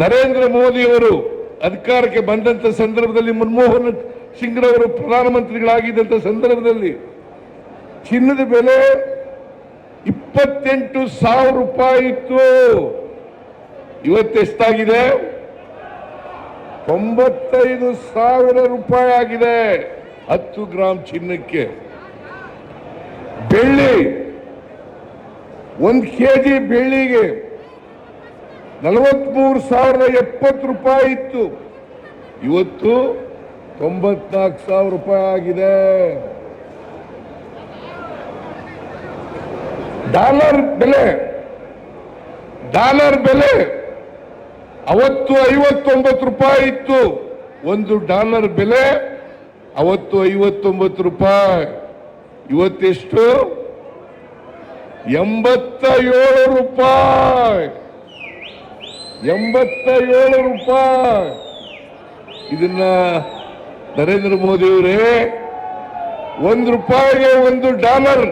ನರೇಂದ್ರ ಮೋದಿಯವರು ಅಧಿಕಾರಕ್ಕೆ ಬಂದಂತ ಸಂದರ್ಭದಲ್ಲಿ ಮನಮೋಹನ್ ಸಿಂಗ್ರವರು ಪ್ರಧಾನಮಂತ್ರಿಗಳಾಗಿದ್ದಂತ ಸಂದರ್ಭದಲ್ಲಿ ಚಿನ್ನದ ಬೆಲೆ ಇಪ್ಪತ್ತೆಂಟು ಸಾವಿರ ರೂಪಾಯಿ ಇತ್ತು. ಇವತ್ತೆಷ್ಟಾಗಿದೆ ತೊಂಬತ್ತೈದು ಸಾವಿರ ರೂಪಾಯಿ ಆಗಿದೆ. ಹತ್ತು ಗ್ರಾಮ್ ಚಿನ್ನಕ್ಕೆ. ಬೆಳ್ಳಿ, ಒಂದು ಕೆಜಿ ಬೆಳ್ಳಿಗೆ ನಲವತ್ಮೂರು ಸಾವಿರದ ಎಪ್ಪತ್ತು ರೂಪಾಯಿ ಇತ್ತು. ಇವತ್ತು ತೊಂಬತ್ನಾಲ್ಕು ಸಾವಿರ ರೂಪಾಯಿ ಆಗಿದೆ. ಡಾಲರ್ ಬೆಲೆ ಡಾಲರ್ ಬೆಲೆ ಅವತ್ತು ಐವತ್ತೊಂಬತ್ತು ರೂಪಾಯಿ ಇತ್ತು. ಒಂದು ಡಾಲರ್ ಬೆಲೆ ಅವತ್ತು ಐವತ್ತೊಂಬತ್ತು ರೂಪಾಯಿ. ಇವತ್ತೆಷ್ಟು? ಎಂಬತ್ತ ಏಳು ರೂಪಾಯಿ. ಎಂಬತ್ತ ಏಳು ರೂಪಾಯಿ. ಇದನ್ನ ನರೇಂದ್ರ ಮೋದಿಯವರೇ ಒಂದು ರೂಪಾಯಿಗೆ ಒಂದು ಡಾಲರ್,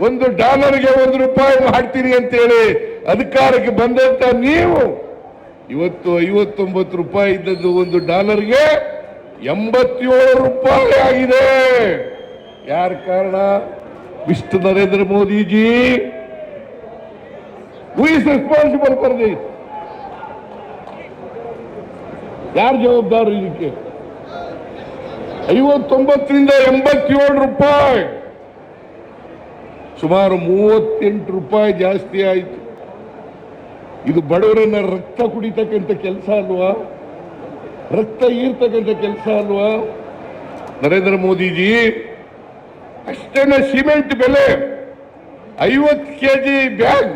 ಒಂದು ಡಾಲರ್ಗೆ ಒಂದು ರೂಪಾಯಿ ಮಾಡ್ತೀನಿ ಅಂತೇಳಿ ಅಧಿಕಾರಕ್ಕೆ ಬಂದಂತ ನೀವು ಇವತ್ತು ಐವತ್ತೊಂಬತ್ತು ರೂಪಾಯಿ ಇದ್ದದ್ದು ಒಂದು ಡಾಲರ್ಗೆ ಎಂಬತ್ತೇಳು ರೂಪಾಯಿ ಆಗಿದೆ. ಯಾರ ಕಾರಣ? Mister Narendra Modiji. Who is responsible for this ಯಾರು ಜವಾಬ್ದಾರು ಇದಕ್ಕೆ? ಐವತ್ತೊಂಬತ್ತರಿಂದ ಎಂಬತ್ತೇಳು ರೂಪಾಯಿ. ಸುಮಾರು ಮೂವತ್ತೆಂಟು ರೂಪಾಯಿ ಜಾಸ್ತಿ ಆಯಿತು. ಇದು ಬಡವರನ್ನ ರಕ್ತ ಕುಡಿತಕ್ಕಂಥ ಕೆಲಸ ಅಲ್ವಾ? ರಕ್ತ ಈರ್ತಕ್ಕಂಥ ಕೆಲಸ ಅಲ್ವಾ? ನರೇಂದ್ರ ಮೋದಿಜಿ ಅಷ್ಟೇನ ಸಿಮೆಂಟ್ ಬೆಲೆ, ಐವತ್ತು ಕೆ ಜಿ ಬ್ಯಾಗ್.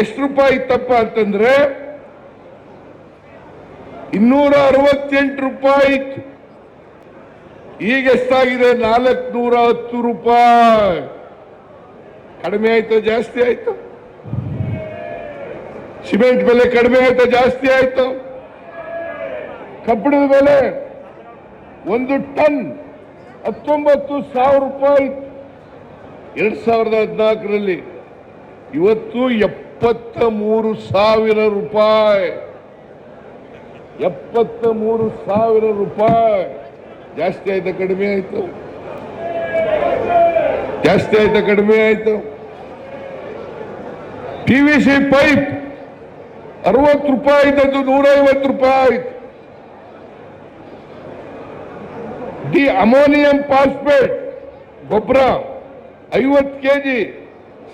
ಎಷ್ಟು ರೂಪಾಯಿ ಇತ್ತಪ್ಪ ಅಂತಂದ್ರೆ ಇನ್ನೂರ ಅರವತ್ತೆಂಟು ರೂಪಾಯಿ ಈಗ ಎಷ್ಟಾಗಿದೆ? ನಾಲ್ಕುನೂರ ಹತ್ತು ರೂಪಾಯಿ. ಕಡಿಮೆ ಆಯ್ತು, ಜಾಸ್ತಿ ಆಯ್ತು? ಸಿಮೆಂಟ್ ಬೆಲೆ ಕಡಿಮೆ ಆಯ್ತು, ಜಾಸ್ತಿ ಆಯ್ತು? ಕಬ್ಬಿಣದ ಬೆಲೆ ಒಂದು ಟನ್ ಹತ್ತೊಂಬತ್ತು ಸಾವಿರ ರೂಪಾಯಿ ಎರಡ್ ಸಾವಿರದ ಹದಿನಾಲ್ಕರಲ್ಲಿ ಇವತ್ತು ಎಪ್ಪತ್ತ ಮೂರು ಸಾವಿರ ರೂಪಾಯಿ. ಎಪ್ಪತ್ತ ಮೂರು ಸಾವಿರ ರೂಪಾಯಿ. ಜಾಸ್ತಿ ಆಯ್ತಾ, ಕಡಿಮೆ ಆಯ್ತು? ಜಾಸ್ತಿ ಆಯ್ತಾ, ಕಡಿಮೆ ಆಯ್ತು? ಪಿ ವಿ ಸಿ ಪೈಪ್ ಅರವತ್ತು ರೂಪಾಯಿ ಇದ್ದದ್ದು ನೂರ ಐವತ್ತು ರೂಪಾಯಿ ಆಯ್ತು. ಡಿ ಅಮೋನಿಯಂ ಫಾಸ್ಫೇಟ್ ಗೊಬ್ಬರ, ಐವತ್ತು ಕೆ ಜಿ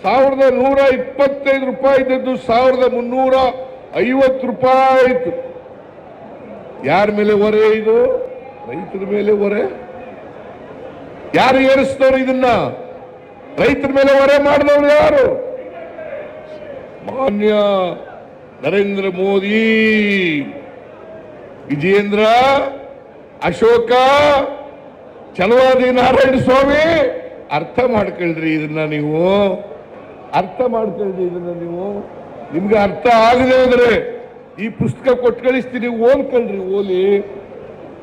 ಸಾವಿರದ ನೂರ ಇಪ್ಪತ್ತೈದು ರೂಪಾಯಿ ಇದ್ದದ್ದು, ಸಾವಿರದ ಮುನ್ನೂರ ಐವತ್ತು ರೂಪಾಯಿ ಆಯ್ತು. ಯಾರ ಮೇಲೆ ಹೊರೆ ಇದು? ರೈತರ ಮೇಲೆ ಹೊರೆ? ಯಾರು ಏರಿಸ್ತವ್ರು ಇದನ್ನ? ರೈತರ ಮೇಲೆ ಹೊರೆ ಮಾಡಿದವರು ಯಾರು? ಮಾನ್ಯ ನರೇಂದ್ರ ಮೋದಿ. ವಿಜೇಂದ್ರ ಅಶೋಕ ಚಲವಾದಿ ನಾರಾಯಣ ಸ್ವಾಮಿ, ಅರ್ಥ ಮಾಡ್ಕೊಳ್ರಿ ಇದನ್ನ ನೀವು. ಅರ್ಥ ಮಾಡ್ಕೊಳ್ರಿ ಇದನ್ನ ನೀವು. ನಿಮ್ಗೆ ಅರ್ಥ ಆಗದೆ ಹೋದ್ರೆ ಈ ಪುಸ್ತಕ ಕೊಟ್ಟು ಕಳಿಸ್ತೀನಿ ಓದ್ಕೊಳ್ರಿ ಓಲಿ